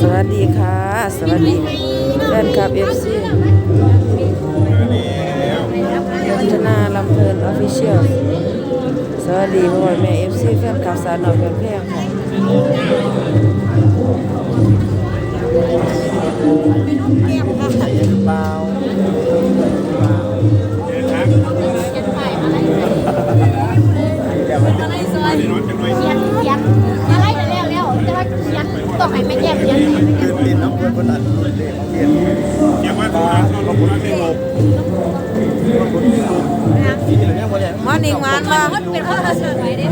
สวัสดีค่ะ สวัสดีแฟนคลับเอฟซีพัฒนาลำเพลินออฟฟิเชียลสวัสดีพ่อแม่เอฟซีแฟนคลับสาวหน่อยแฟนเพลงค่ะ มอนิ่งมันมามันเป็นข้อเสนอไว้ได้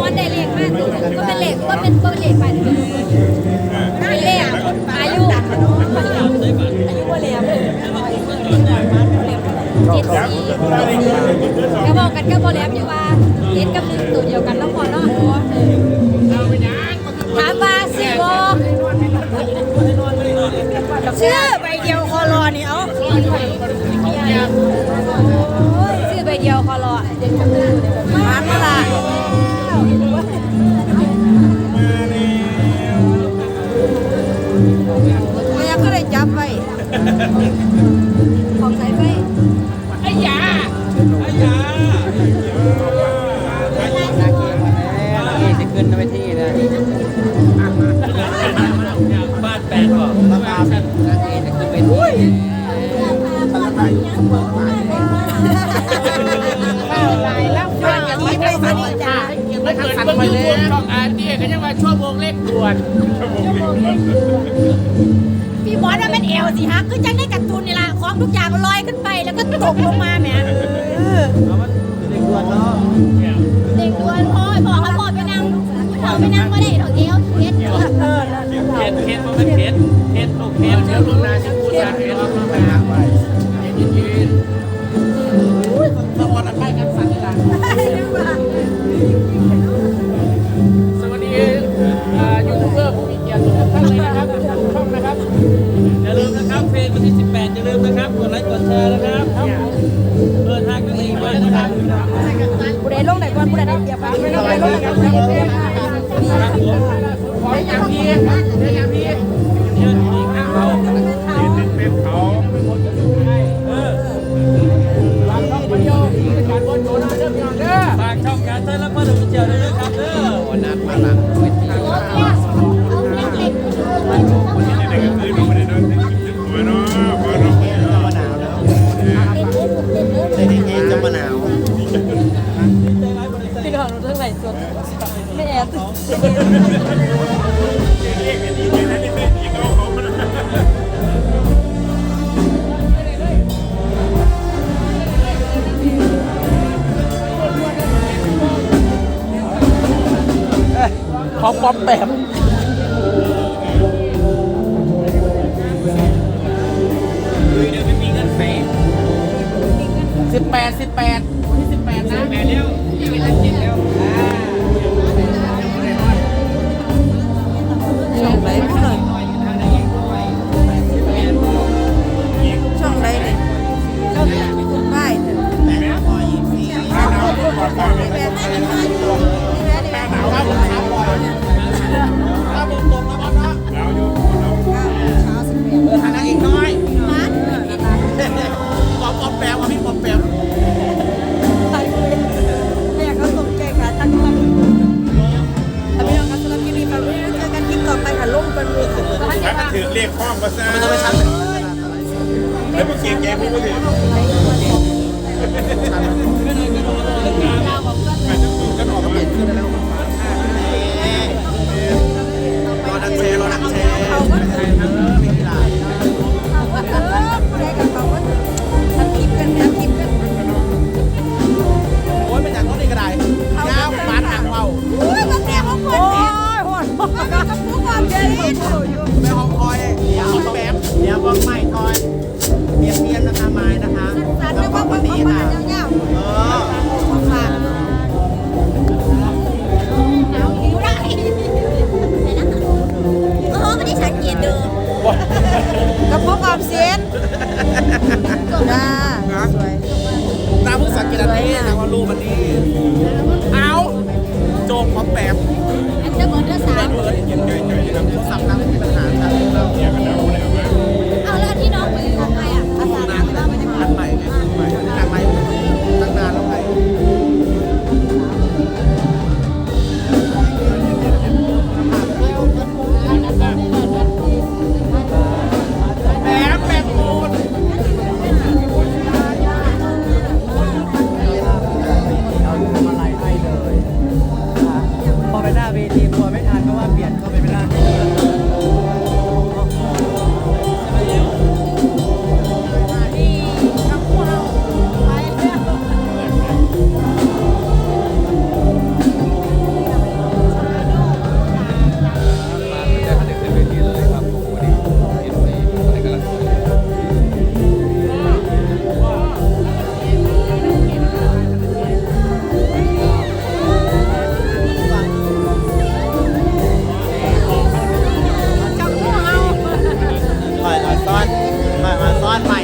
มันได้เลขมากตัวก็เป็นเลขก็เป็นก็เป็นเลขไปเป็นเล ชื่อใบเดียวคอรอมันมาละก็ยังก็ได้จับไว้ของสายไฟจะขึ้นไปที่นะบ้านแปดบอก ไม่ได้สนิทจ้าไม่เกิดต้องอยู่รวมช่องอาร์ตี้ก็ยังว่าชั่วโมงเล็กด่วนพี่บอสว่าเป็นเอลสิฮะคือจังได้การ์ตูนนี่ล่ะของทุกอย่างลอยขึ้นไปแล้วก็ตกลงมาแหมเด็กดวนพ่อบอกเขาบอไปนั่งเขาไปนั่งก็ได้ถอดเอวเฮ็ดเข็ดเข็ดมันเป็นเข็ดเข็ดลูกเข็ดเชื่อลูกนาชื่อียนเรียน ปอมแบบ ถ้าถือเรียกข้องมาซะไม่ต้องไปชักแล้วมึงเก่งแกมึงก็ถือกันออกมาเปลี่ยนขึ้นแล้วรอดังแชร์รอดังแชร์ เงาๆเออของฝากเอาอีกได้ไหนนะโอ้โหไม่ได้สังเกตดูกระปุกออมเสียนจ้าสวย ตาเพิ่งสังเกตอันนี้นะว่ารูปมันนี่เอาโจมของแบบอันเดอร์เบิร์ดเดอร์สาได้ม ด้วยเย็นๆเย็นๆนะครับโทรศัพท์นั่งมีปัญหาครับเดี๋ยวกันนะ ถอยมาซ่อนถอยมาซ่อนใหม่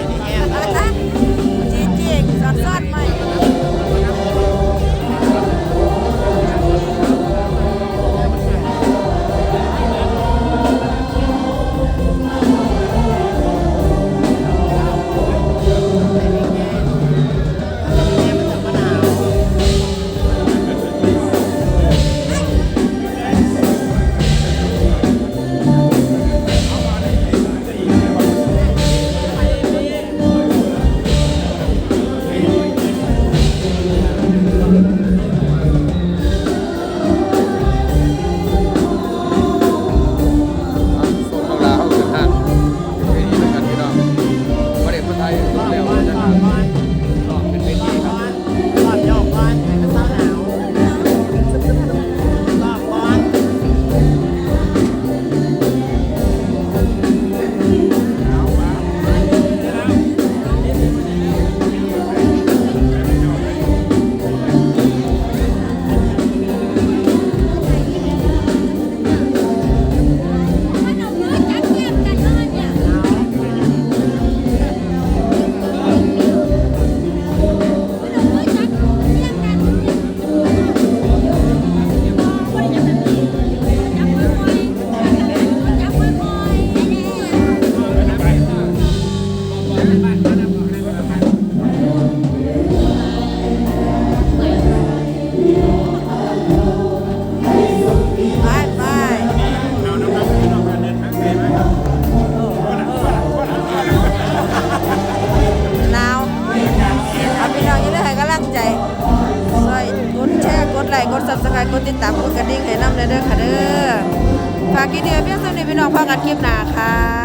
เด้อค่ะเด้อฝากกินเนื้อเพื่อนสนิทพี่น้องพ่ากันคลิปหนาค่ะ